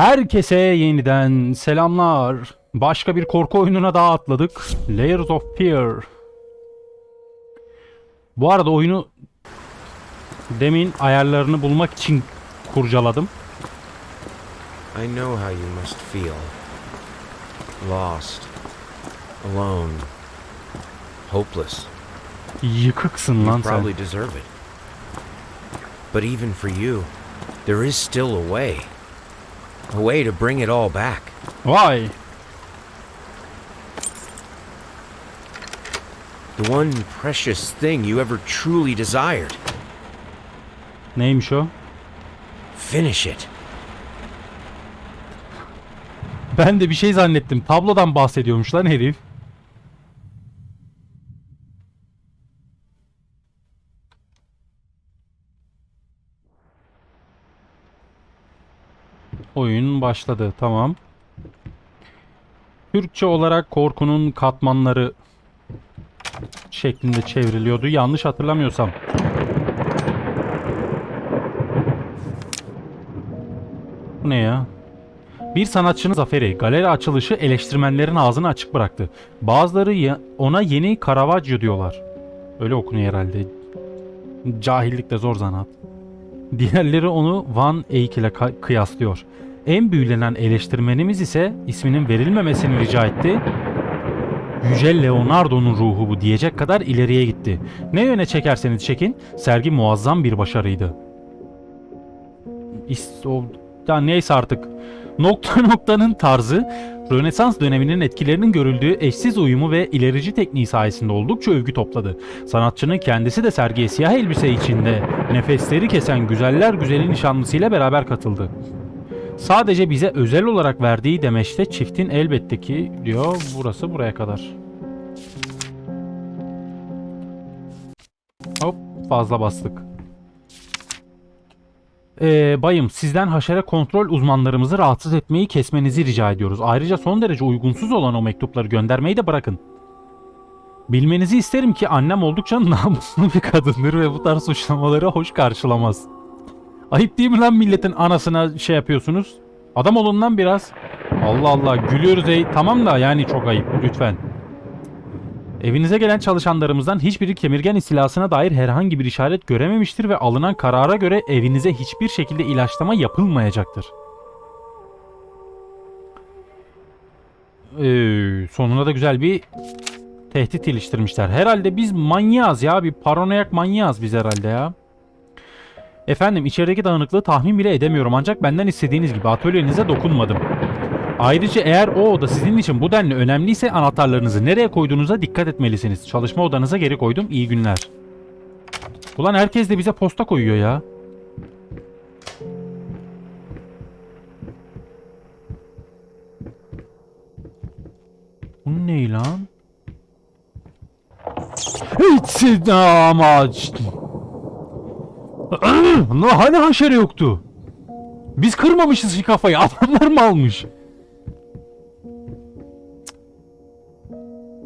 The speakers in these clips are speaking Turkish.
Herkese yeniden selamlar. Başka bir korku oyununa daha atladık. Layers of Fear. Bu arada oyunu demin ayarlarını bulmak için kurcaladım. I know how you must feel. Lost. Alone. Hopeless. Yıkıksın lan sen. probably deserve it. But even for you, there is still a way. A way to bring it all back. Vay. The one precious thing you ever truly desired. Neymiş o? Finish it. Ben de bir şey zannettim. Tablodan bahsediyormuş lan herif. Oyun başladı. Tamam. Türkçe olarak korkunun katmanları şeklinde çevriliyordu. Yanlış hatırlamıyorsam. Bu ne ya? Bir sanatçının zaferi, galeri açılışı eleştirmenlerin ağzını açık bıraktı. Bazıları ya- ona yeni Caravaggio diyorlar. Öyle okunuyor herhalde. Cahillik de zor zanaat. Diğerleri onu Van Eyck ile kıyaslıyor. En büyülenen eleştirmenimiz ise isminin verilmemesini rica etti. Yüce Leonardo'nun ruhu bu diyecek kadar ileriye gitti. Ne yöne çekerseniz çekin, sergi muazzam bir başarıydı. İs- o, ya neyse artık. Nokta noktanın tarzı, Rönesans döneminin etkilerinin görüldüğü eşsiz uyumu ve ilerici tekniği sayesinde oldukça övgü topladı. Sanatçının kendisi de sergiye siyah elbise içinde nefesleri kesen güzeller güzeli nişanlısıyla beraber katıldı. Sadece bize özel olarak verdiği demeçte çiftin elbette ki diyor burası buraya kadar. Hop fazla bastık. Ee, bayım sizden haşere kontrol uzmanlarımızı rahatsız etmeyi kesmenizi rica ediyoruz. Ayrıca son derece uygunsuz olan o mektupları göndermeyi de bırakın. Bilmenizi isterim ki annem oldukça namuslu bir kadındır ve bu tarz suçlamaları hoş karşılamaz. Ayıp değil mi lan milletin anasına şey yapıyorsunuz? Adam olun lan biraz. Allah Allah gülüyoruz ey. Tamam da yani çok ayıp lütfen. Evinize gelen çalışanlarımızdan hiçbiri kemirgen istilasına dair herhangi bir işaret görememiştir ve alınan karara göre evinize hiçbir şekilde ilaçlama yapılmayacaktır. Ee, sonuna da güzel bir tehdit iliştirmişler. Herhalde biz manyağız ya. Bir paranoyak manyağız biz herhalde ya. Efendim içerideki dağınıklığı tahmin bile edemiyorum ancak benden istediğiniz gibi atölyenize dokunmadım. Ayrıca eğer o oda sizin için bu denli önemliyse anahtarlarınızı nereye koyduğunuza dikkat etmelisiniz. Çalışma odanıza geri koydum. İyi günler. Ulan herkes de bize posta koyuyor ya. Bu ne lan? Hiç amaç. Lan hani haşere yoktu? Biz kırmamışız şu kafayı. Adamlar mı almış?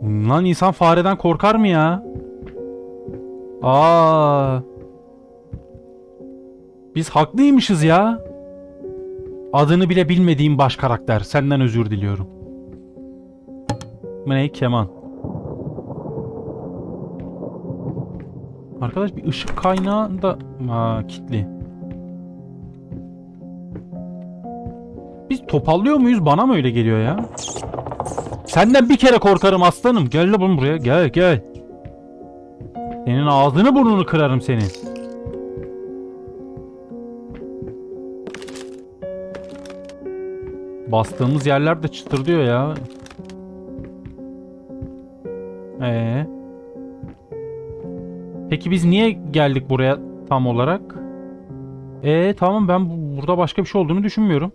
Lan insan fareden korkar mı ya? Aa. Biz haklıymışız ya. Adını bile bilmediğim baş karakter. Senden özür diliyorum. Bu ne? Keman. Arkadaş bir ışık kaynağı da Aa. Biz topallıyor muyuz? Bana mı öyle geliyor ya? Senden bir kere korkarım aslanım. Gel lan buraya. Gel gel. Senin ağzını burnunu kırarım senin. Bastığımız yerler de çıtırdıyor ya. Ee. Peki biz niye geldik buraya tam olarak? Ee tamam ben bu- burada başka bir şey olduğunu düşünmüyorum.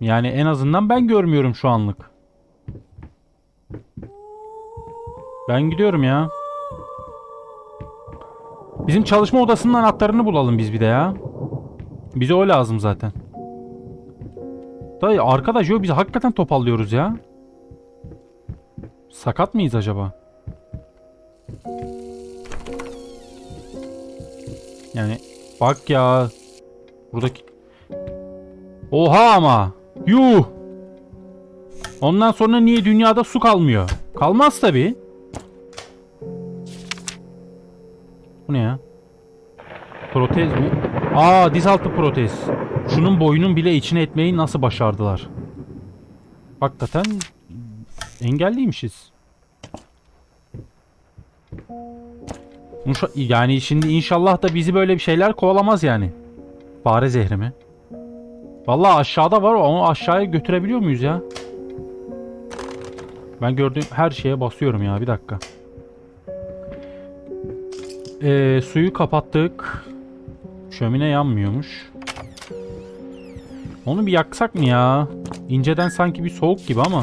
Yani en azından ben görmüyorum şu anlık. Ben gidiyorum ya. Bizim çalışma odasının anahtarını bulalım biz bir de ya. Bize o lazım zaten. Dayı arkadaş yok biz hakikaten topallıyoruz ya. Sakat mıyız acaba? Yani bak ya Buradaki... Oha ama. Yuh. Ondan sonra niye dünyada su kalmıyor? Kalmaz tabi. Bu ne ya? Protez mi? Aa diz altı protez. Şunun boyunun bile içine etmeyi nasıl başardılar? Hakikaten engelliymişiz. Yani şimdi inşallah da bizi böyle bir şeyler kovalamaz yani. Fare zehri mi? Vallahi aşağıda var ama aşağıya götürebiliyor muyuz ya? Ben gördüğüm her şeye basıyorum ya bir dakika. Ee, suyu kapattık. Şömine yanmıyormuş. Onu bir yaksak mı ya? İnceden sanki bir soğuk gibi ama.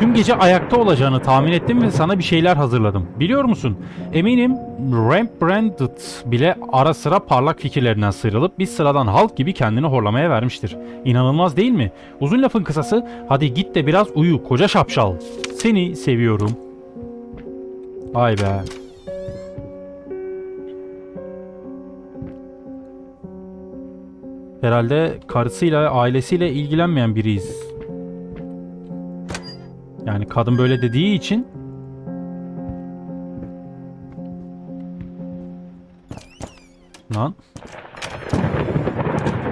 Tüm gece ayakta olacağını tahmin ettim ve sana bir şeyler hazırladım. Biliyor musun? Eminim Rembrandt bile ara sıra parlak fikirlerinden sıyrılıp bir sıradan halk gibi kendini horlamaya vermiştir. İnanılmaz değil mi? Uzun lafın kısası hadi git de biraz uyu koca şapşal. Seni seviyorum. Vay be. Herhalde karısıyla ailesiyle ilgilenmeyen biriyiz. Yani kadın böyle dediği için Lan.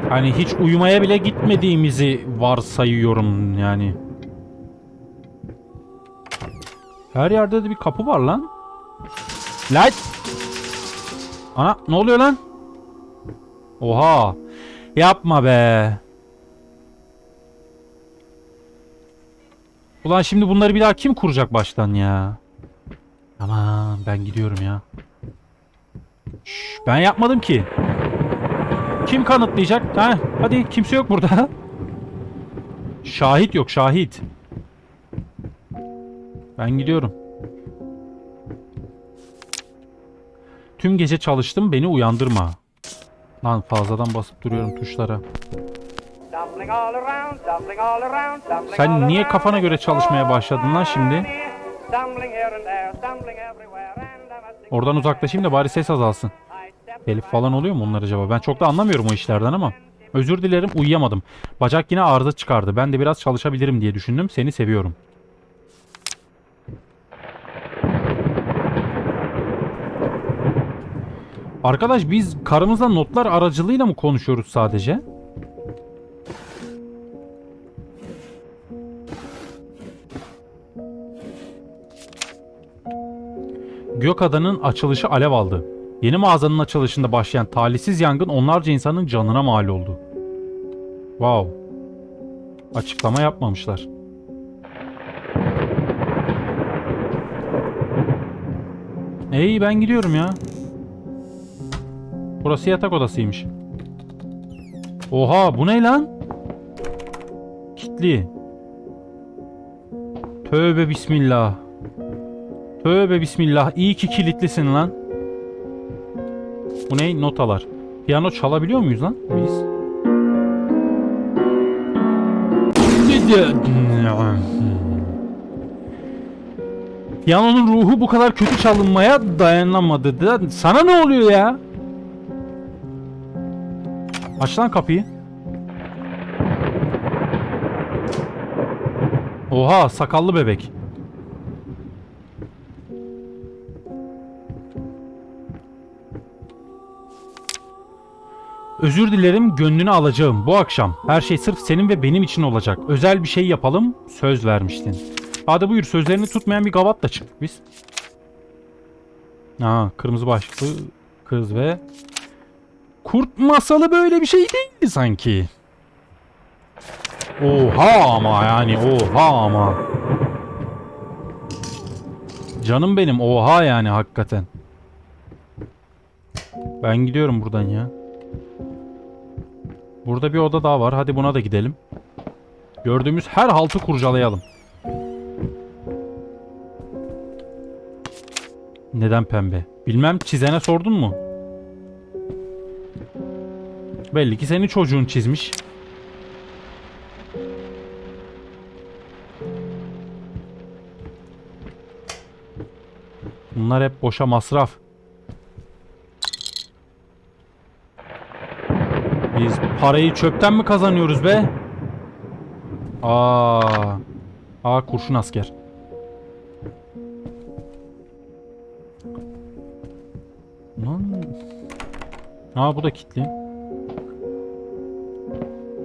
Hani hiç uyumaya bile gitmediğimizi varsayıyorum yani. Her yerde de bir kapı var lan. Lan! Ana ne oluyor lan? Oha. Yapma be. Ulan şimdi bunları bir daha kim kuracak baştan ya? Aman ben gidiyorum ya. Şş, ben yapmadım ki. Kim kanıtlayacak? Ha, hadi kimse yok burada. Şahit yok şahit. Ben gidiyorum. Tüm gece çalıştım beni uyandırma. Lan fazladan basıp duruyorum tuşlara. Sen niye kafana göre çalışmaya başladın lan şimdi? Oradan uzaklaşayım da bari ses azalsın. Telif falan oluyor mu onlar acaba? Ben çok da anlamıyorum o işlerden ama. Özür dilerim uyuyamadım. Bacak yine arıza çıkardı. Ben de biraz çalışabilirim diye düşündüm. Seni seviyorum. Arkadaş biz karımızla notlar aracılığıyla mı konuşuyoruz sadece? Gökada'nın açılışı alev aldı. Yeni mağazanın açılışında başlayan talihsiz yangın onlarca insanın canına mal oldu. Wow. Açıklama yapmamışlar. İyi ben gidiyorum ya. Burası yatak odasıymış. Oha bu ne lan? Kitli. Tövbe bismillah. Tövbe bismillah. İyi ki kilitlisin lan. Bu ne? Notalar. Piyano çalabiliyor muyuz lan biz? Piyanonun ruhu bu kadar kötü çalınmaya dayanamadı. da- Sana ne oluyor ya? Aç lan kapıyı. Oha sakallı bebek. Özür dilerim gönlünü alacağım bu akşam. Her şey sırf senin ve benim için olacak. Özel bir şey yapalım söz vermiştin. Hadi buyur sözlerini tutmayan bir gavatla çıktık biz. Aa kırmızı başlıklı kız ve kurt masalı böyle bir şey değildi sanki. Oha ama yani oha ama. Canım benim oha yani hakikaten. Ben gidiyorum buradan ya. Burada bir oda daha var. Hadi buna da gidelim. Gördüğümüz her haltı kurcalayalım. Neden pembe? Bilmem çizene sordun mu? Belli ki senin çocuğun çizmiş. Bunlar hep boşa masraf. Parayı çöpten mi kazanıyoruz be? Aa. Aa kurşun asker. Lan. Aa bu da kilitli.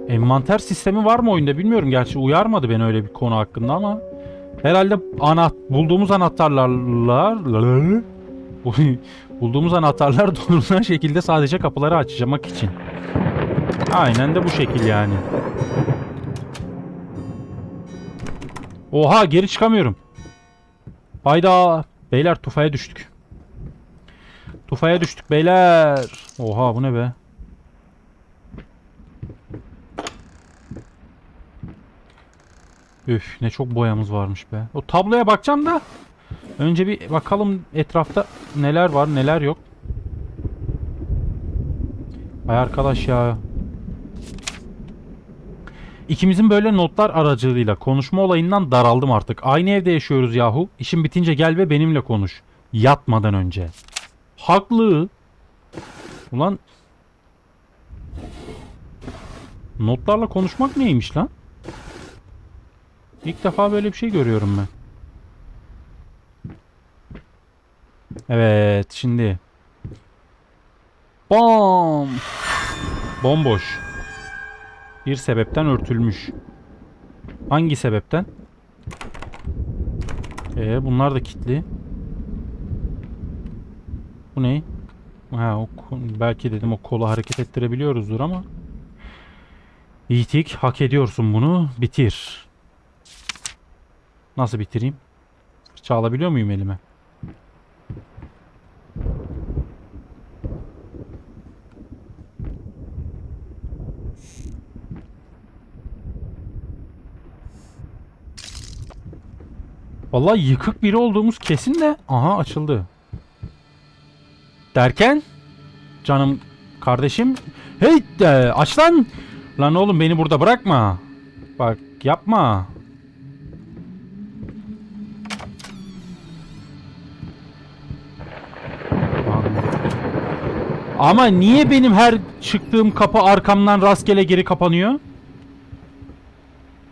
Envanter sistemi var mı oyunda bilmiyorum. Gerçi uyarmadı beni öyle bir konu hakkında ama herhalde ana bulduğumuz anahtarlarla bulduğumuz anahtarlar doğrulan şekilde sadece kapıları açmak için. Aynen de bu şekil yani. Oha geri çıkamıyorum. Hayda. Beyler tufaya düştük. Tufaya düştük beyler. Oha bu ne be? Üf ne çok boyamız varmış be. O tabloya bakacağım da. Önce bir bakalım etrafta neler var neler yok. Ay arkadaş ya. İkimizin böyle notlar aracılığıyla konuşma olayından daraldım artık. Aynı evde yaşıyoruz yahu. İşin bitince gel ve benimle konuş. Yatmadan önce. Haklı. Ulan Notlarla konuşmak neymiş lan? İlk defa böyle bir şey görüyorum ben. Evet şimdi. Bom. Bomboş. Bir sebepten örtülmüş. Hangi sebepten? Ee, bunlar da kilitli. Bu ne? Ha, o, belki dedim o kolu hareket ettirebiliyoruzdur ama. Yiğitik hak ediyorsun bunu. Bitir. Nasıl bitireyim? Fırça alabiliyor muyum elime? Vallahi yıkık biri olduğumuz kesin de. Aha açıldı. Derken canım kardeşim hey de aç lan. Lan oğlum beni burada bırakma. Bak yapma. Ama niye benim her çıktığım kapı arkamdan rastgele geri kapanıyor?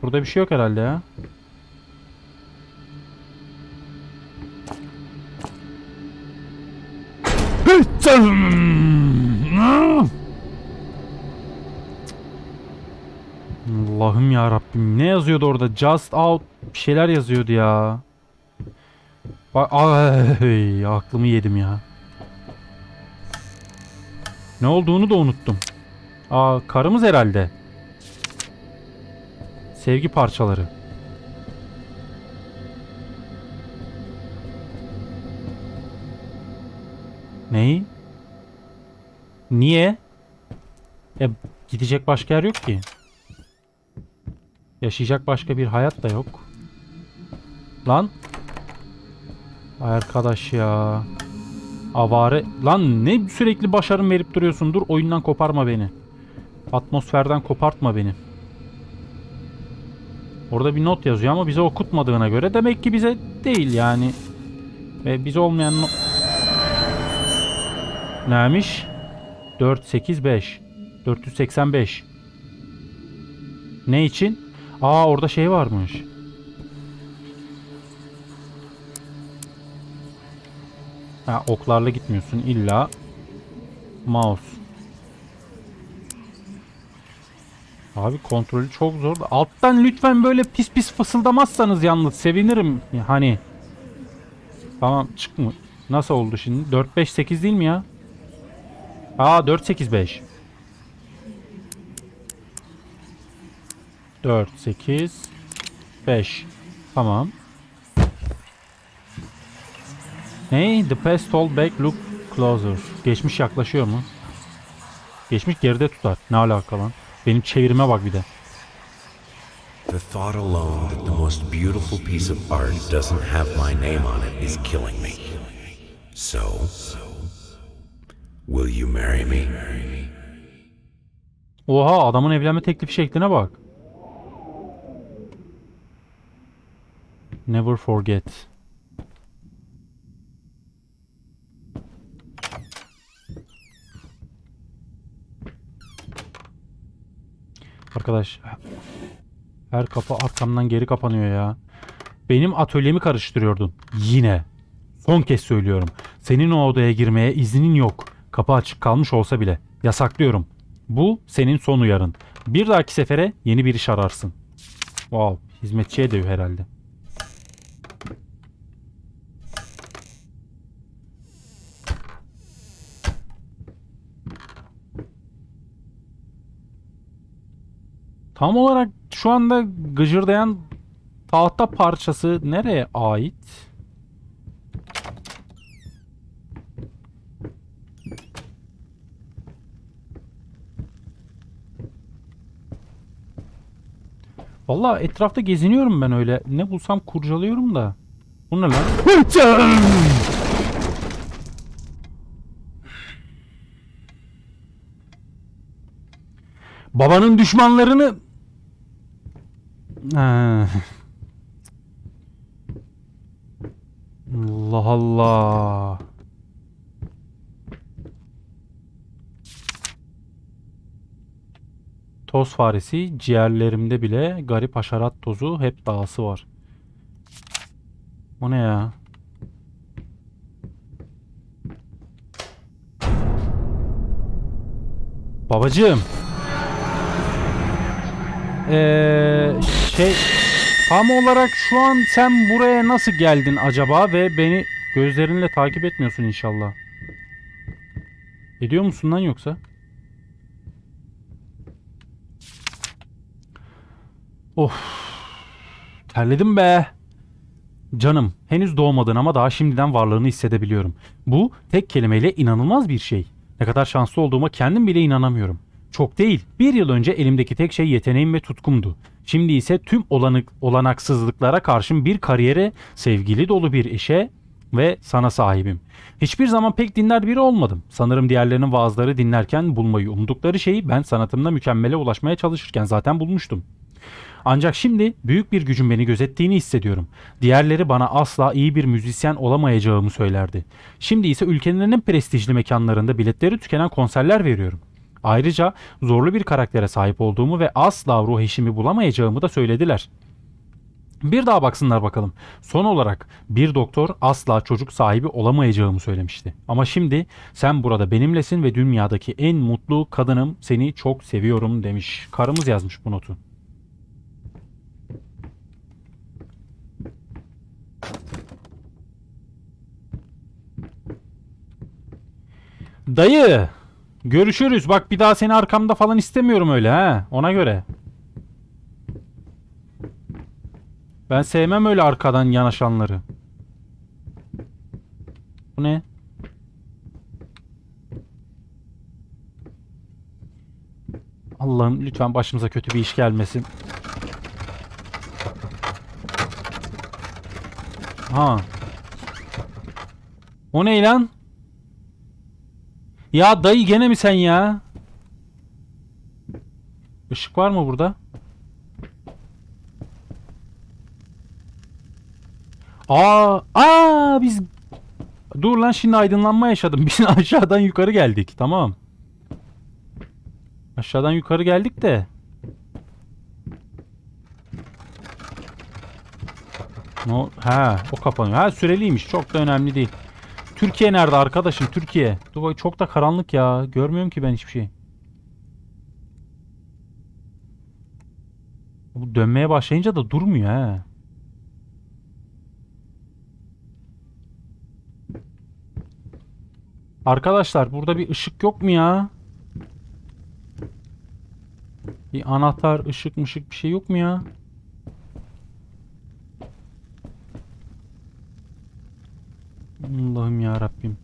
Burada bir şey yok herhalde ya. Allah'ım ya Rabbim ne yazıyordu orada? Just out bir şeyler yazıyordu ya. Bak ay aklımı yedim ya. Ne olduğunu da unuttum. Aa karımız herhalde. Sevgi parçaları. Neyi? Niye? E gidecek başka yer yok ki. Yaşayacak başka bir hayat da yok. Lan. Arkadaş ya. Avare. Lan ne sürekli başarım verip duruyorsun. Dur oyundan koparma beni. Atmosferden kopartma beni. Orada bir not yazıyor ama bize okutmadığına göre demek ki bize değil yani. Ve bize olmayan Neymiş? 485. 485. Ne için? Aa orada şey varmış. Ha oklarla gitmiyorsun illa mouse. Abi kontrolü çok zor. Alttan lütfen böyle pis pis fısıldamazsanız yalnız sevinirim. Hani Tamam çıkma. Nasıl oldu şimdi? 4 5 8 değil mi ya? Aa 4 8 5. 4 8 5. Tamam. Hey, the past hold back look closer. Geçmiş yaklaşıyor mu? Geçmiş geride tutar. Ne alaka lan? Benim çevirime bak bir de. The thought alone that the most beautiful piece of art doesn't have my name on it is killing me. So, will you marry me? Oha adamın evlenme teklifi şekline bak. Never forget. arkadaş. Her kapı arkamdan geri kapanıyor ya. Benim atölyemi karıştırıyordun. Yine. Son kez söylüyorum. Senin o odaya girmeye iznin yok. Kapı açık kalmış olsa bile. Yasaklıyorum. Bu senin son uyarın. Bir dahaki sefere yeni bir iş ararsın. Wow. Hizmetçiye de herhalde. Tam olarak şu anda gıcırdayan tahta parçası nereye ait? Vallahi etrafta geziniyorum ben öyle. Ne bulsam kurcalıyorum da. Bu ne lan? Babanın düşmanlarını... Allah Allah. Toz faresi ciğerlerimde bile garip haşerat tozu hep dağısı var. O ne ya? Babacığım. Ee, şey tam olarak şu an sen buraya nasıl geldin acaba ve beni gözlerinle takip etmiyorsun inşallah. Ediyor musun lan yoksa? Of. Terledim be. Canım, henüz doğmadın ama daha şimdiden varlığını hissedebiliyorum. Bu tek kelimeyle inanılmaz bir şey. Ne kadar şanslı olduğuma kendim bile inanamıyorum. Çok değil. Bir yıl önce elimdeki tek şey yeteneğim ve tutkumdu. Şimdi ise tüm olanık, olanaksızlıklara karşın bir kariyere, sevgili dolu bir işe ve sana sahibim. Hiçbir zaman pek dinler biri olmadım. Sanırım diğerlerinin vaazları dinlerken bulmayı umdukları şeyi ben sanatımda mükemmele ulaşmaya çalışırken zaten bulmuştum. Ancak şimdi büyük bir gücün beni gözettiğini hissediyorum. Diğerleri bana asla iyi bir müzisyen olamayacağımı söylerdi. Şimdi ise ülkenin en prestijli mekanlarında biletleri tükenen konserler veriyorum. Ayrıca zorlu bir karaktere sahip olduğumu ve asla ruh eşimi bulamayacağımı da söylediler. Bir daha baksınlar bakalım. Son olarak bir doktor asla çocuk sahibi olamayacağımı söylemişti. Ama şimdi sen burada benimlesin ve dünyadaki en mutlu kadınım seni çok seviyorum demiş. Karımız yazmış bu notu. Dayı görüşürüz. Bak bir daha seni arkamda falan istemiyorum öyle ha. Ona göre. Ben sevmem öyle arkadan yanaşanları. Bu ne? Allah'ım lütfen başımıza kötü bir iş gelmesin. Ha. O ne lan? Ya dayı gene mi sen ya? Işık var mı burada? Aa, aa biz Dur lan şimdi aydınlanma yaşadım. Biz aşağıdan yukarı geldik. Tamam. Aşağıdan yukarı geldik de. No, ha, o kapanıyor. Ha süreliymiş. Çok da önemli değil. Türkiye nerede arkadaşım? Türkiye. Dur bak çok da karanlık ya. Görmüyorum ki ben hiçbir şey. Bu dönmeye başlayınca da durmuyor ha. Arkadaşlar burada bir ışık yok mu ya? Bir anahtar, ışık mışık bir şey yok mu ya? Allah'ım ya Rabbim.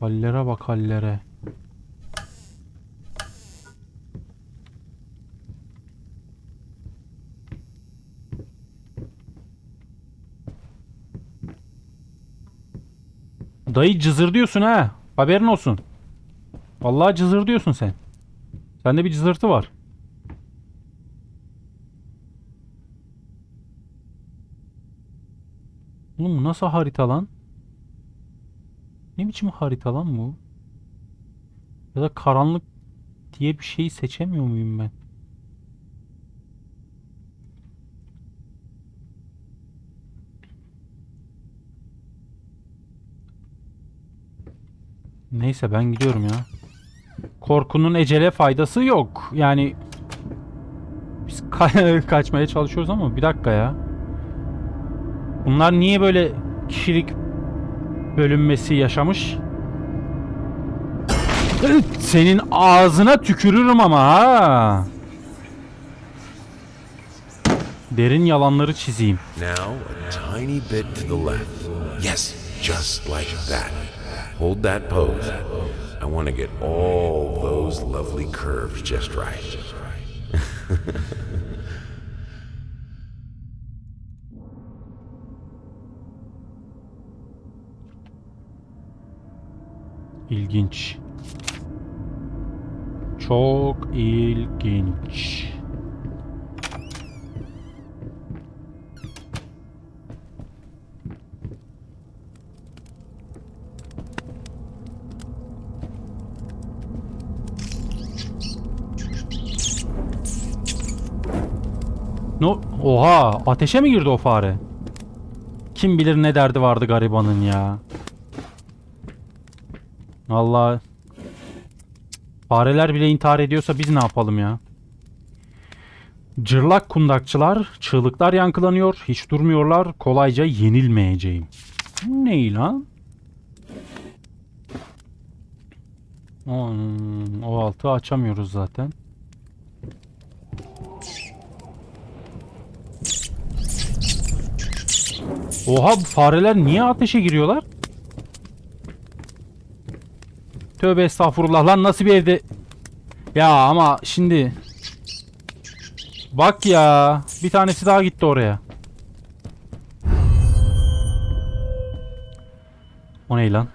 Hallere bak hallere. Dayı cızır diyorsun ha. Haberin olsun. Vallahi cızır diyorsun sen. Sende bir cızırtı var. Oğlum nasıl harita lan? Ne biçim harita lan bu? Ya da karanlık diye bir şeyi seçemiyor muyum ben? Neyse ben gidiyorum ya. Korkunun ecele faydası yok. Yani biz ka kaçmaya çalışıyoruz ama bir dakika ya. Bunlar niye böyle kişilik bölünmesi yaşamış? Senin ağzına tükürürüm ama ha. Derin yalanları çizeyim. Now, a tiny bit to the left. Yes, just like that. Hold that pose. I want to get all those lovely curves just right. İlginç. Çok ilginç. No, oha, ateşe mi girdi o fare? Kim bilir ne derdi vardı garibanın ya. Vallahi fareler bile intihar ediyorsa biz ne yapalım ya? Cırlak kundakçılar, çığlıklar yankılanıyor, hiç durmuyorlar, kolayca yenilmeyeceğim. Bu Ne lan? O, altı açamıyoruz zaten. Oha fareler niye ateşe giriyorlar? Tövbe estağfurullah lan nasıl bir evde... Ya ama şimdi... Bak ya. Bir tanesi daha gitti oraya. O ne lan?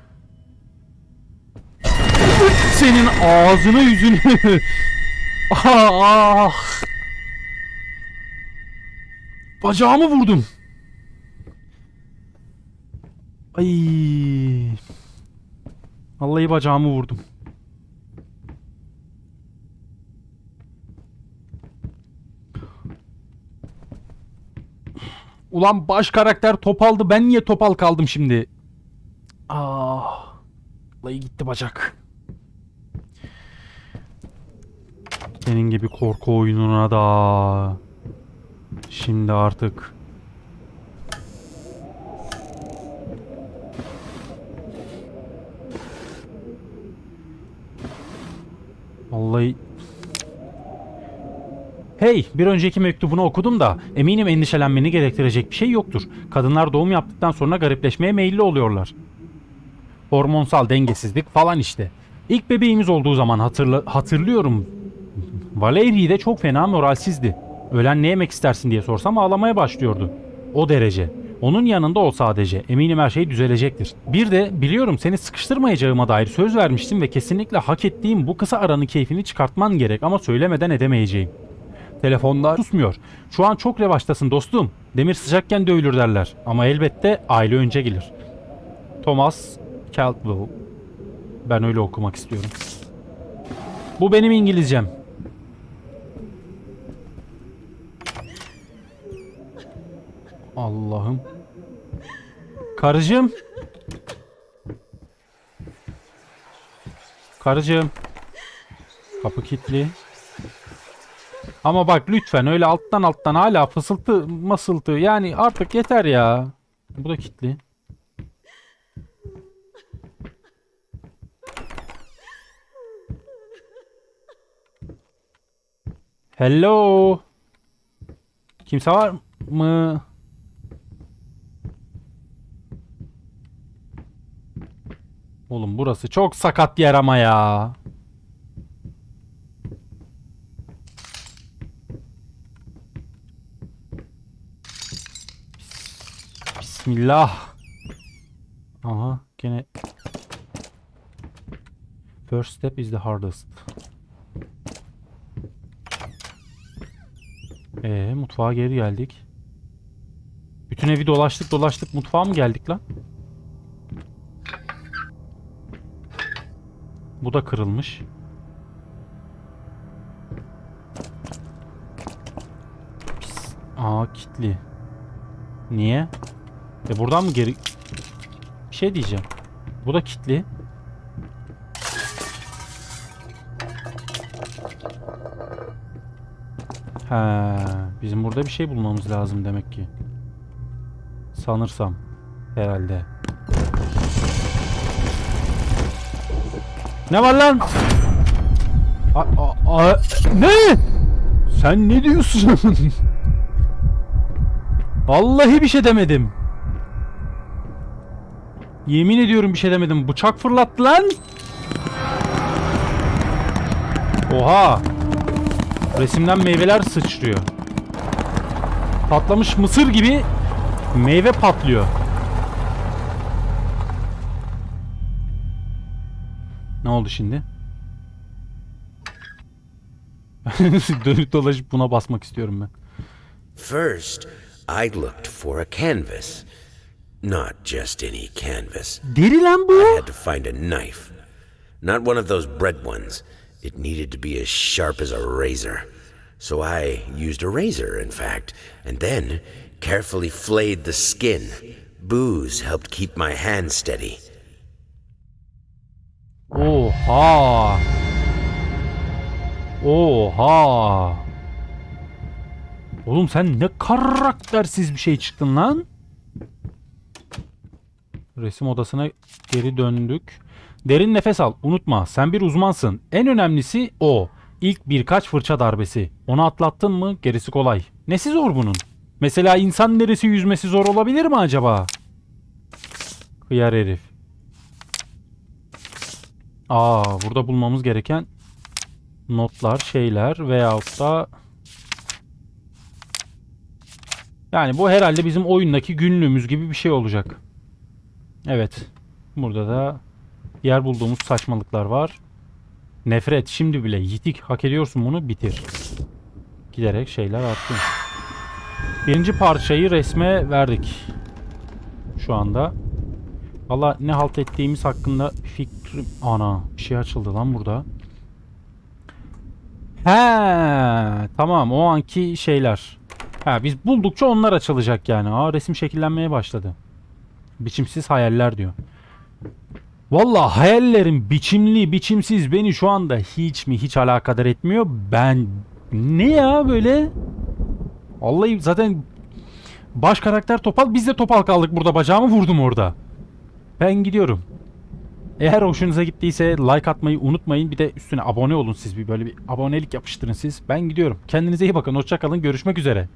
Senin ağzını yüzünü. ah, ah. Bacağımı vurdum. Ay. Vallahi bacağımı vurdum. Ulan baş karakter topaldı. Ben niye topal kaldım şimdi? Ah. Vallahi gitti bacak. Senin gibi korku oyununa da. Şimdi artık Vallahi Hey, bir önceki mektubunu okudum da eminim endişelenmeni gerektirecek bir şey yoktur. Kadınlar doğum yaptıktan sonra garipleşmeye meyilli oluyorlar. Hormonsal dengesizlik falan işte. İlk bebeğimiz olduğu zaman hatırla hatırlıyorum. Valeri de çok fena moralsizdi. Ölen ne yemek istersin diye sorsam ağlamaya başlıyordu. O derece. Onun yanında ol sadece. Eminim her şey düzelecektir. Bir de biliyorum seni sıkıştırmayacağıma dair söz vermiştim ve kesinlikle hak ettiğim bu kısa aranın keyfini çıkartman gerek ama söylemeden edemeyeceğim. Telefonlar susmuyor. Şu an çok revaçtasın dostum. Demir sıcakken dövülür derler. Ama elbette aile önce gelir. Thomas Caldwell. Ben öyle okumak istiyorum. Bu benim İngilizcem. Allah'ım. Karıcığım. Karıcığım. Kapı kilitli. Ama bak lütfen öyle alttan alttan hala fısıltı masıltı yani artık yeter ya. Bu da kilitli. Hello. Kimse var mı? Oğlum burası çok sakat yer ama ya. Bismillah. Aha gene First step is the hardest. Ee, mutfağa geri geldik. Bütün evi dolaştık dolaştık mutfağa mı geldik lan? Bu da kırılmış. Pis. Aa kitli. Niye? E buradan mı geri... Bir şey diyeceğim. Bu da kitli. He, bizim burada bir şey bulmamız lazım demek ki. Sanırsam herhalde. Ne var lan? A- a- a- ne? Sen ne diyorsun? Vallahi bir şey demedim. Yemin ediyorum bir şey demedim. Bıçak fırlattı lan. Oha. Resimden meyveler sıçrıyor. Patlamış mısır gibi meyve patlıyor. Oldu şimdi? Dönüp dolaşıp buna basmak istiyorum ben. First, I looked for a canvas. Not just any canvas. Deri lan I bu. had to find a knife. Not one of those bread ones. It needed to be as sharp as a razor. So I used a razor, in fact, and then carefully flayed the skin. Booze helped keep my hand steady. Oha. Oha. Oğlum sen ne karaktersiz bir şey çıktın lan. Resim odasına geri döndük. Derin nefes al. Unutma sen bir uzmansın. En önemlisi o. İlk birkaç fırça darbesi. Onu atlattın mı gerisi kolay. Nesi zor bunun? Mesela insan neresi yüzmesi zor olabilir mi acaba? Hıyar herif. Aa, burada bulmamız gereken notlar, şeyler veyahut da yani bu herhalde bizim oyundaki günlüğümüz gibi bir şey olacak. Evet. Burada da yer bulduğumuz saçmalıklar var. Nefret şimdi bile yitik hak ediyorsun bunu bitir. Giderek şeyler arttı. Birinci parçayı resme verdik. Şu anda. Valla ne halt ettiğimiz hakkında fikrim... Ana bir şey açıldı lan burada. He tamam o anki şeyler. Ha biz buldukça onlar açılacak yani. Aa resim şekillenmeye başladı. Biçimsiz hayaller diyor. Valla hayallerim biçimli biçimsiz beni şu anda hiç mi hiç alakadar etmiyor. Ben ne ya böyle? Vallahi zaten baş karakter topal biz de topal kaldık burada bacağımı vurdum orada. Ben gidiyorum. Eğer hoşunuza gittiyse like atmayı unutmayın. Bir de üstüne abone olun siz bir böyle bir abonelik yapıştırın siz. Ben gidiyorum. Kendinize iyi bakın. Hoşça kalın. Görüşmek üzere.